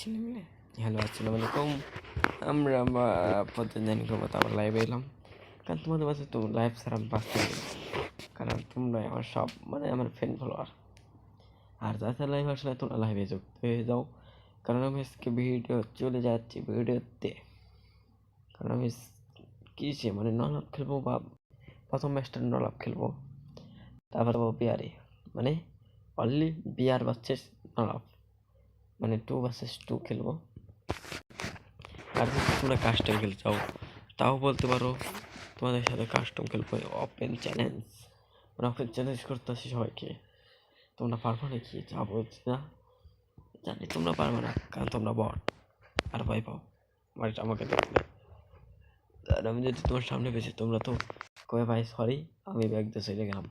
ছেলেমেয়ে হ্যালো আসসালামু আলাইকুম আমরা আবার প্রতিদিন করব তারপর লাইভে এলাম। কারণ তোমাদের কাছে তো লাইভ ছাড়া বাঁচতে কারণ তোমরা আমার সব মানে আমার ফ্রেন্ড ফলোয়ার আর যাতে লাইভ আসলে তোমরা লাইভে যুক্ত হয়ে যাও। কারণ আমি আজকে ভিডিও চলে যাচ্ছি ভিডিওতে। কারণ আমি কিসে মানে নলাপ খেলব বা প্রথম ম্যাচটা নলাপ খেলব। তারপর বিয়ারে মানে অনলি বিয়ার বাচ্চাস নলাপ মানে টু ভার্সেস টু খেলব। আর যদি তোমরা কাস্টম খেলতে চাও, তাও বলতে পারো, তোমাদের সাথে কাস্টম খেলব ওপেন চ্যালেঞ্জ মানে ওপেন চ্যালেঞ্জ করতে আসি সবাইকে। তোমরা পারব নাকি? যা বলছি না। জানি তোমরা পারবে না, কারণ তোমরা বট আর ভয় পাও। বাড়িটা আমাকে দেখবে আর আমি যদি তোমার সামনে পেয়েছি তোমরা তো কয়ে ভাই সরি আমি ব্যাগ দিয়ে চলে গেলাম।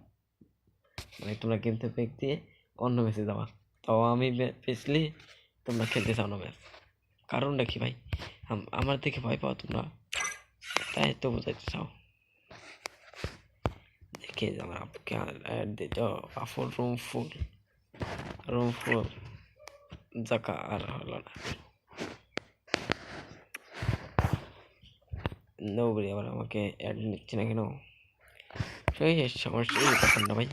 মানে তোমরা গেম থেকে ব্যাগ দিয়ে অন্য ম্যাচে যাওয়ার তাও আমি পেছলি তোমরা খেলতে চাও না ম্যাচ কারণটা কি ভাই? আমার দেখে ভয় পাও তোমরা। তাই তো বোঝাইতে চাও। দেখে আমার আপকে অ্যাড দিত আফুল রুম ফুল। রুম ফুল। জাকা আর হলো না। নৌবরি আবার আমাকে অ্যাড নিচ্ছে না কেন? সেই সমস্যা, এই না ভাই।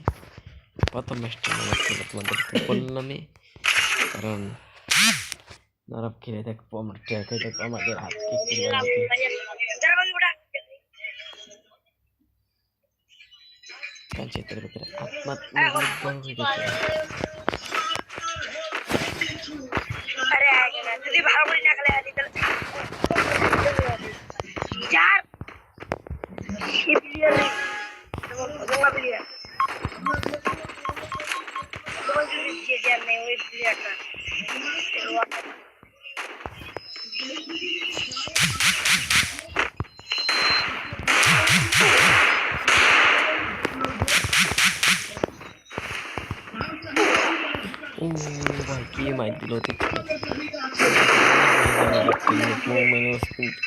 প্রথম ম্যাচটা খেলে বললামই। কারণ নরব খেলে দেখবো আমরা ট্র্যাকে দেখবো আমাদের হাত কি কাঞ্চিতের ভিতরে আত্মা aqui ki my dilotik. Mumunu sıkıntı.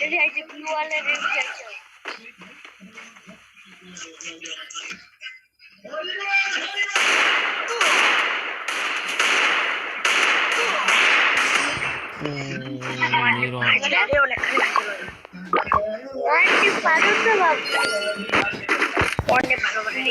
Ele é de pior, ele é de pior. অনেক অনেক ভালো তো বাবা অনেক ভালো করে